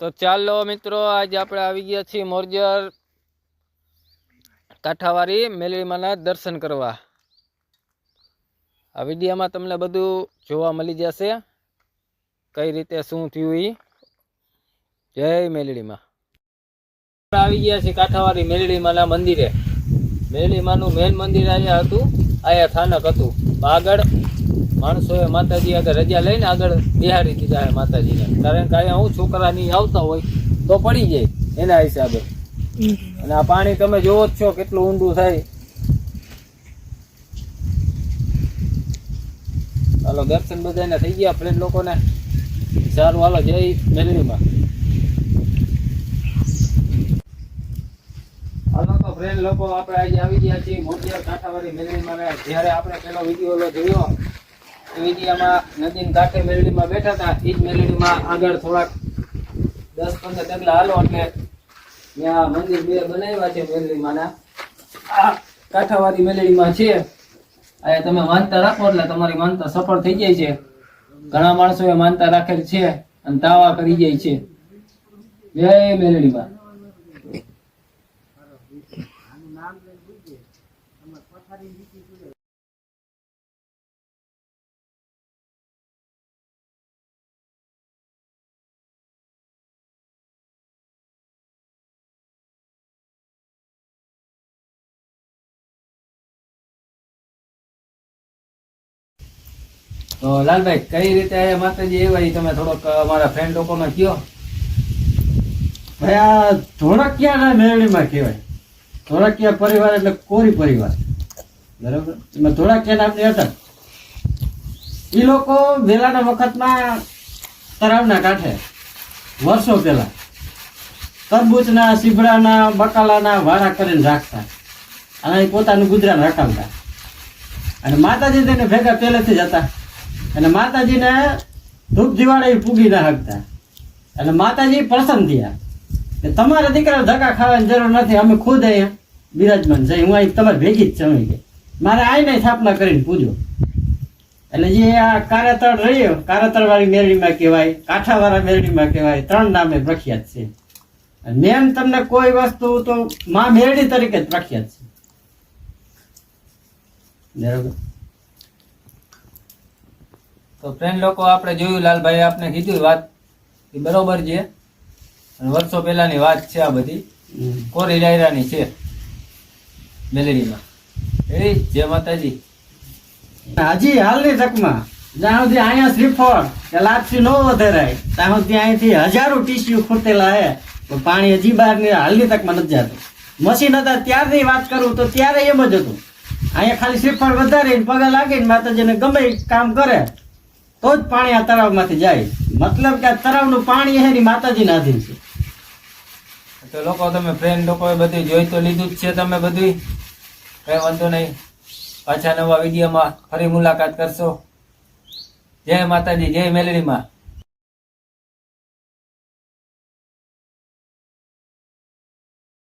તો ચાલો મિત્રો, આજે આપણે આવી ગયા છીએ મોરજર કાંઠાવાળી મેલડીમાના દર્શન કરવા. આ વિડીયામાં તમને બધું જોવા મળી જશે. કઈ રીતે શું થયું એ જય મેલડીમાં. આપણે આવી ગયા છીએ કાંઠાવાળી મેલડીમાના મંદિરે. મેલડીમાનું મેન મંદિર અહીંયા હતું, અહીંયા સ્થાનક હતું. આગળ માણસોએ માતાજી આગળ રજા લઈને આગળ બિહારી દીધા છે માતાજીને. કારણ કે અહીંયા હું છોકરા નહીં આવતા હોય તો પડી જાય એના હિસાબે. અને આ પાણી તમે જોવો જ છો કેટલું ઊંડું થાય. હાલો દર્શન બધાને થઈ ગયા ફ્રેન્ડ લોકોને. સારું હાલો જય મેલડીમાં હાલો તો ફ્રેન્ડ લોકો આપણે આજે આવી ગયા છીએ મોટી કાંઠાવાળી મેલડીમાં જ્યારે આપણે પેલો વીડિયો જોયો વિડીયામાં નદીન કાંઠે મેલડીમાં બેઠા હતા. એ જ મેલડીમાં આગળ થોડાક દસ, પંદર ડગલા હાલો એટલે ત્યાં મંદિર બે બનાવ્યા છે મેલડીમાંના. આ કાંઠાવાળી મેલડીમાં છે. અહીંયા તમે માનતા રાખો એટલે તમારી માનતા સફળ થઈ જાય છે. ઘણા માણસોએ માનતા રાખેલ છે અને તાવા કરી જાય છે. જય મેલડીમાં. તો લાલભાઈ, કઈ રીતે માતાજી એવા તમે થોડોક અમારા ફ્રેન્ડ લોકોને કયો? ભાઈ, આ ધોળકિયાના મેળવીમાં કહેવાય. ધોળકિયા પરિવાર એટલે કોરી પરિવાર. બરાબર? એમાં ધોળકિયા નામની હતા. એ લોકો વેલાના વખતમાં તરાવના કાંઠે, વર્ષો પહેલા, તરબૂચના સીભડાના બકાલાના વાડા કરીને રાખતા. અને પોતાનું ગુજરાન રકાવતા અને માતાજી તેને ભેગા પહેલેથી જ હતા. અને માતાજીને ધૂપ દિવાળે પૂગી ના શકતા અને માતાજી પ્રસન્ન થયા. કે તમારા દીકરા ધક્કા ખાવાની જરૂર નથી, અમે ખુદ અહીંયા બિરાજમાન છે હું અહીં તમારે ભેગી જ છે કે. મારે આઈને સ્થાપના કરીને પૂજો. એટલે જે આ કારેતળ રહ્યો કારેતળ વાળી મેરડીમાં કહેવાય, કાંઠાવાળા મેરડીમાં કહેવાય, ત્રણ નામે પ્રખ્યાત છે. મેમ મેન તમને કોઈ વસ્તુ તો મા મેરડી તરીકે જ પ્રખ્યાત છે. બરાબર તો ફ્રેન્ડ લોકો આપણે જોયું લાલભાઈ આપને કીધું વાત. એ બરોબર છે. અને વર્ષો પહેલાની વાત છે આ બધી. કોરી ડાયરાની છે. મેલેડીમાં એ જય માતાજી. હજી હાલની તકમાં. જ્યાં સુધી અહીંયા શ્રીફળ કે લાપસી ન વધારાય ત્યાં સુધી અહીંથી હજારો ટીસ્યુ ખૂટેલા હે. તો પાણી હજી બહારની હાલની તકમાં નથી જતું. મશીન હતા ત્યારની વાત કરું તો ત્યારે એમ જ હતું. અહીંયા ખાલી શ્રીફળ વધારીને પગે લાગીને માતાજીને ગમે કામ કરે. તો જ પાણી આ તળાવમાંથી જાય. મતલબ કે આ તળાવનું પાણી છે ને માતાજીના આધીન છે. તો લોકો તમે ફ્રેન્ડ લોકોએ બધું જોઈ તો લીધું જ છે તમે બધું. કઈ વાંધો નહીં. પાછા નવા વિડીયોમાં ફરી મુલાકાત કરશો. જય માતાજી, જય મેલડીમાં.